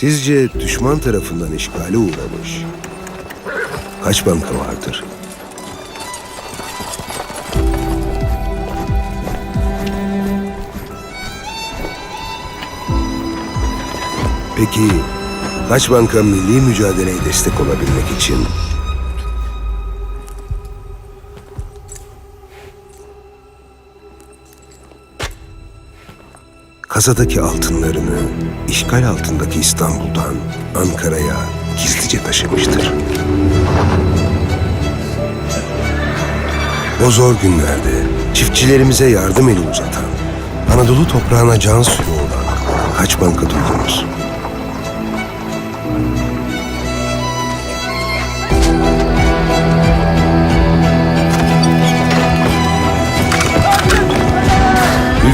Sizce düşman tarafından işgale uğramış kaç banka vardır? Peki kaç banka milli mücadeleye destek olabilmek için kasadaki altınlarını işgal altındaki İstanbul'dan Ankara'ya gizlice taşımıştır. O zor günlerde çiftçilerimize yardım eli uzatan, Anadolu toprağına can suyu olan kaç banka duydunuz?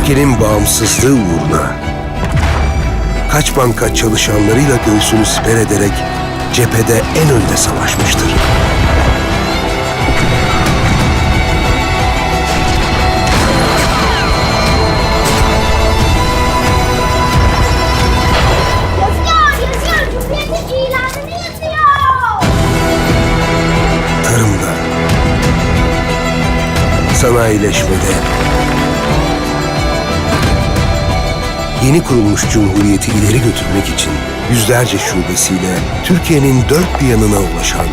Ülkenin bağımsızlığı uğruna kaç banka çalışanlarıyla göğsünü siper ederek cephede en önde savaşmıştır. Tarımda, sanayileşmede, yeni kurulmuş cumhuriyeti ileri götürmek için yüzlerce şubesiyle Türkiye'nin dört bir yanına ulaşan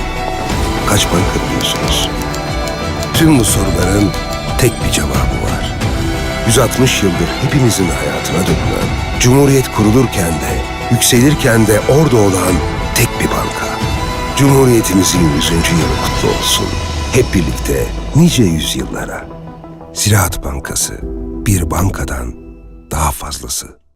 kaç banka biliyorsunuz? Tüm bu soruların tek bir cevabı var. 160 yıldır hepimizin hayatına dokunan, Cumhuriyet kurulurken de, yükselirken de orada olan tek bir banka. Cumhuriyetimizin 100. yılı kutlu olsun. Hep birlikte nice yüzyıllara. Ziraat Bankası bir bankadan daha fazlası.